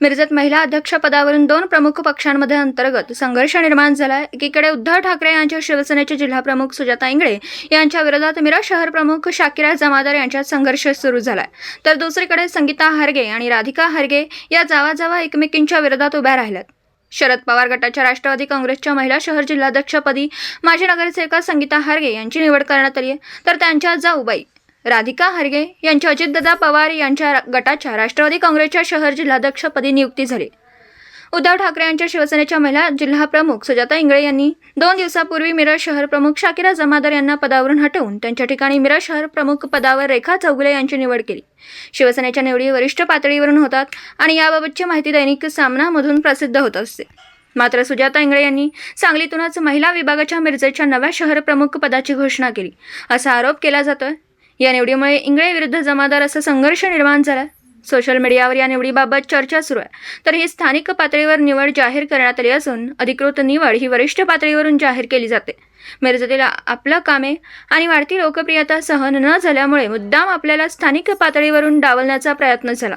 मिरजेत महिला अध्यक्षपदावरून दोन प्रमुख पक्षांमध्ये अंतर्गत संघर्ष निर्माण झाला एकीकडे उद्धव ठाकरे यांच्या शिवसेनेचे जिल्हाप्रमुख सुजाता इंगळे यांच्या विरोधात मिरज शहर प्रमुख शाकिरा जमादार यांच्यात संघर्ष सुरू झालाय. तर दुसरीकडे संगीता हरगे आणि राधिका हरगे या जावाजावा एकमेकींच्या विरोधात उभ्या राहिल्यात. शरद पवार गटाच्या राष्ट्रवादी काँग्रेसच्या महिला शहर जिल्हाध्यक्षपदी माजी नगरसेविका संगीता हरगे यांची निवड करण्यात आली आहे तर त्यांच्या जाऊबाई राधिका हरगे यांची अजितदादा पवार यांच्या गटाच्या राष्ट्रवादी काँग्रेसच्या शहर जिल्हाध्यक्षपदी नियुक्ती झाली. उद्धव ठाकरे यांच्या शिवसेनेच्या महिला जिल्हा प्रमुख सुजाता इंगळे यांनी दोन दिवसापूर्वी मिरज शहर प्रमुख शाकिरा जमादार यांना पदावरून हटवून त्यांच्या ठिकाणी मिरज शहर प्रमुख पदावर रेखा चौगुले यांची निवड केली. शिवसेनेच्या निवडी वरिष्ठ पातळीवरून होतात आणि याबाबतची माहिती दैनिक सामनामधून प्रसिद्ध होत असते. मात्र सुजाता इंगळे यांनी सांगलीतूनच महिला विभागाच्या मिरजेच्या नव्या शहर प्रमुख पदाची घोषणा केली. असा आरोप केला जातोय या निवडीमुळे इंगळे विरुद्ध जमादार असा संघर्ष निर्माण झाला. सोशल मीडियावर या निवडीबाबत चर्चा सुरू आहे. तर ही स्थानिक पातळीवर निवड जाहीर करण्यात आली असून अधिकृत निवड ही वरिष्ठ पातळीवरून जाहीर केली जाते. मिरजेतील आपलं कामे आणि वाढती लोकप्रियता सहन न झाल्यामुळे मुद्दाम आपल्याला स्थानिक पातळीवरून डावलण्याचा प्रयत्न झाला.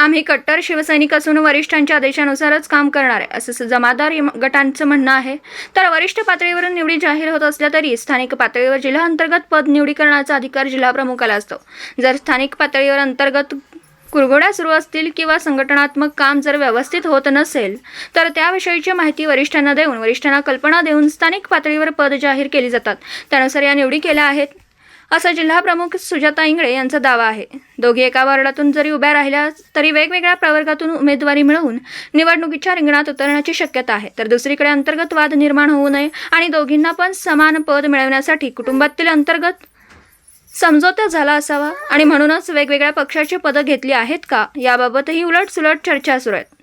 आम्ही कट्टर शिवसैनिक असून वरिष्ठांच्या आदेशानुसारच काम करणार आहे असं जमादार गटांचं म्हणणं आहे. तर वरिष्ठ पातळीवरून निवडी जाहीर होत असल्या तरी स्थानिक पातळीवर जिल्हा अंतर्गत पद निवडी करण्याचा अधिकार जिल्हा प्रमुखाला असतो. जर स्थानिक पातळीवर अंतर्गत कुरघोड्या सुरू असतील किंवा संघटनात्मक काम जर व्यवस्थित होत नसेल तर त्याविषयीची माहिती वरिष्ठांना देऊन वरिष्ठांना कल्पना देऊन स्थानिक पातळीवर पद जाहीर केली जातात. त्यानुसार या निवडी केल्या आहेत. असा जिल्हा प्रमुख सुजाता इंगळे यांचा दावा आहे. दोघी एका वार्डातून जरी उभ्या राहिल्या तरी वेगवेगळ्या प्रवर्गातून उमेदवारी मिळवून निवडणुकीच्या रिंगणात उतरण्याची शक्यता आहे. तर दुसरीकडे अंतर्गत वाद निर्माण होऊ नये आणि दोघींना पण समान पद मिळवण्यासाठी कुटुंबातील अंतर्गत समझोता झाला असावा आणि म्हणूनच वेगवेगळ्या पक्षाची पदं घेतली आहेत का? याबाबतही उलट सुलट चर्चा सुरू आहेत